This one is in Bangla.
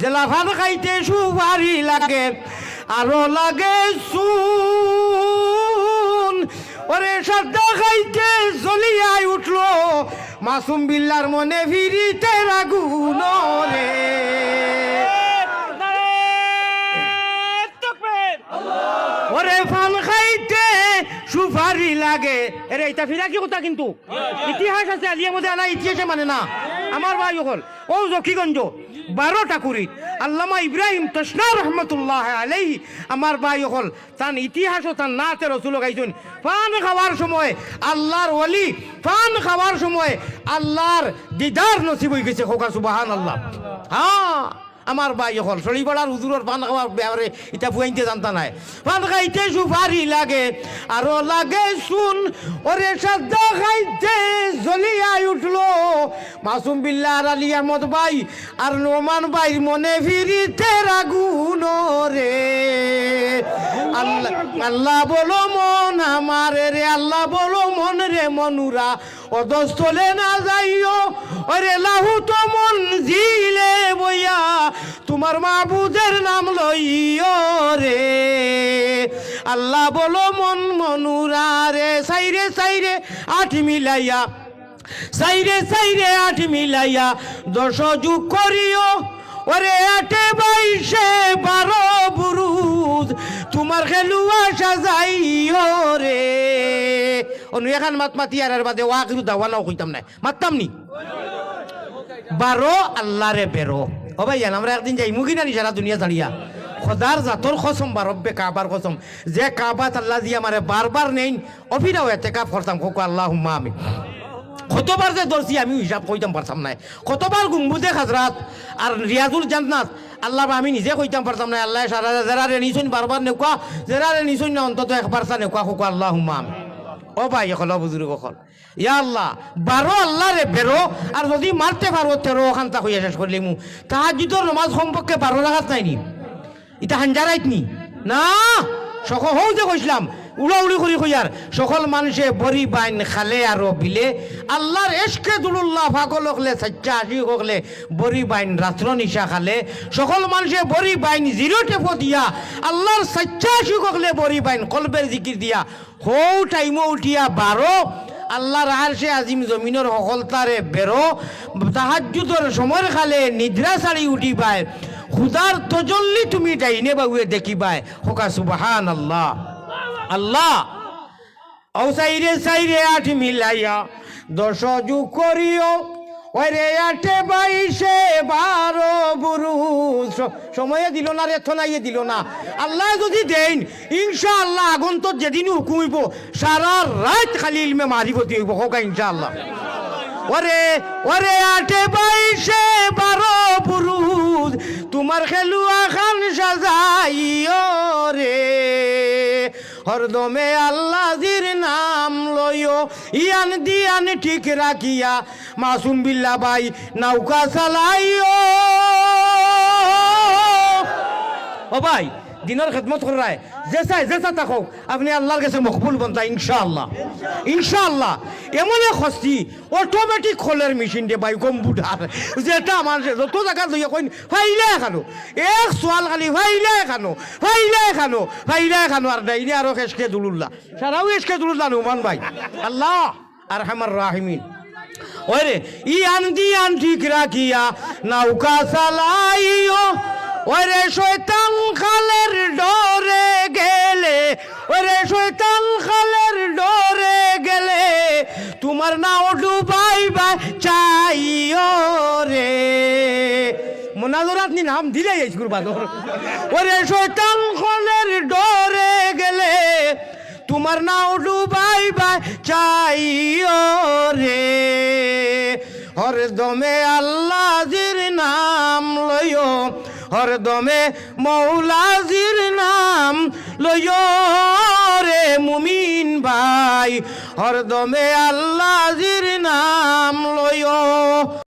জেলা ভাত খাইতে সুপারি লাগে, আরও লাগে সুন। ওরে সাদ্দা খাইতে জ্বলিয়াই উঠল, মাসুম বিল্লার মনে ফিরিতে রাগুন রে। ওরে ফান খাইতে সুপারি লাগে। এরে, এটা ফিরা কি কথা কিন্তু? ইতিহাস আছে আলিয়া মধ্যে আনা ইতিহাসে মানে না। আমার ভাই হল ও জকিগঞ্জ বারো টাকুরিত আল্লামা ইব্রাহিম তসনা রহমতুল্লাহ আলাইহি, আমার ভাই হল, তান ইতিহাস ও তান নাতে রসুল গাইছেন। পান খাওয়ার সময় আল্লাহর ওলি পান খাওয়ার সময় আল্লাহর দিদার নসিব হয়ে গেছে খোকা সুবাহান আল্লাহ হ্যাঁ। আমার ভাই হল। সলিপাড়ার হুজুরের পান খাওয়ার ব্যাপারে এটা বুয়াইতে জানতা নাই। পান খাইতে সুপারি লাগে, আরও লাগে শুন ওরে খাইতে জ্বলিয়াই উঠল। মাসুম বিল্লা আর আলী আহমদ ভাই আর নোমান ভাই মনে ফিরিতে রাগুন রে। আল্লাহ আল্লাহ বলো আমার রে আল্লাহ বলো মন রে মনুরা অদস্থলে না যাইও। ওরে লাহু তো মন জিলে বইয়া, তোমার মাহবুদের নাম লইও রে। আল্লাহ বলো মন মনুরা রে, সাইরে সাইরে আঠ মিলাইয়া, সাইরে সাইরে আঠ মিলাইয়া দশ যুগ করিও। ওরে আটে বাইশে বারো বুরুজ তোমার খেলুয়া সাজাইও রে। অনু, এখান মাত মাতি আর বাদে কিন্তু নাও কইতাম নাই। মাততাম নি? বারো আল্লাহ রে বেরো। ও ভাই আমরা একদিন যাই। মুগি নানি সারা দুনিয়া ছাড়িয়া খোদার জাতর খসম বা রব্বে কাবার খসম যে কাবাত আল্লাহ দিয়ে আমারে বারবার নেই অফিরাও এতে কাপ করতাম খোকো আল্লাহ হুম্মা আমি কতবার যে ধরছি আমি হিসাব কইতাম পারতাম নাই। কতবার গুম্বুদে খাজরাত আর রিয়াজুল জান্নাত আল্লাহ আমি নিজে কইতাম পারতাম না, আল্লাহ সারা জেরারে নিছুন বারবার নেকুয়া জেরারে নিছুন না, অন্তত একবার চা নেকুয়া খোকো আল্লাহ হুম্মা ও ভাই এখন বুজুর্গ কল ইয়া আল্লাহ, বারো আল্লাহ রে বেরো আর যদি মারতে পারো, তেরো ওখানটা হইয়া শেষ করলি মু তাহার যদি নমাজ সম্পর্কে বারো রাখাত নাই নি? এটা হাঞ্জারাইত নি? না সকল হও যে কইসলাম উড়া উড়ি করি কইয়ার। সকল মানুষে বরি বাইন খালে আর বিলে। আল্লাহর এসকে দুলুল্লাহ ফাগল হকলে সাচ্চা আসি হকলে বরি বাইন রাত্র নিশা খালে। সকল মানুষে বরি বাইন জিরো টেপো দিয়া। আল্লাহর সাচ্চা আসি হকলে বরি বাইন কলবের জিকির দিয়া। হৌ টাইমো উঠিয়া বারো। আল্লাহর আরশে আজিম জমিনের সকলতারে বেরো। তাহাজুদর সময়ের খালে নিদ্রা ছাড়ি উঠি পায় খুদার তজল্লি তুমি ডাইনে বাবুয়ে দেখিবাই হোকা সুবাহান আল্লাহ আল্লাহ। ও সাইরে সাইরে আঠ মিলাইয়া দশ যুগ করিও। ওরে আটে বাইশে বারো বুরু। স- সময়ে দিল না রে, থনাইয়ে দিল না। আল্লাহ যদি দেন ইনশা আল্লাহ আগন্তর যেদিন হুকুমিব সারা রাত খালি ইলমে মারিব দিব হোকা ইনশা আল্লাহ ওরে ওরে আটে বাইশে বারো পুরুষ তোমার খেলুয়া খান সাজাইও। রে হরদমে আল্লাহির নাম লইও, ইয়ান দিয়ান ঠিক রাখিয়া, মাসুম বিল্লা ভাই নৌকা চালাইও। ও ভাই দিনের খেদমত করায় যে চাই যে আপনি আল্লাহর কাছে মকবুল বন্তা ইনশাআল্লাহ। ইনশাআল্লাহ। এমন এক হস্তি অটোমেটিক খোলের মেশিন দিয়ে বাই কম্পিউটার, যেটা মানুষের যত জায়গা লইয়া খানো। এক সোয়াল খালি ফাইলে খানো ফাইলে খানো ফাইলে খানো। আর ডাইনে আরও এসকে দুলুল্লাহ। সারাও এসকে দুলুল্লাহ, নুমান ভাই। আল্লাহ আর হামার রাহিমিন। ওরে ই আনদি আন ঠিক রাখিয়া, নৌকা চালাইও। ওরে শয়তান খালের ডরে গেলে, ওরে শয়তান খালের ডরে গেলে, তোমার নাও ডুবাই বা চাইও রে। মোনাজর নাম দিলে এই বাদর ওরে শয়তান খালের ডরে গেলে, তোমার নাও ডুবাই বা চাইও রে। হরদমে আল্লাহির নাম লইও হরদমে মৌলাজির নাম লয় রে মুমিন ভাই। হরদমে আল্লাজির নাম লইও।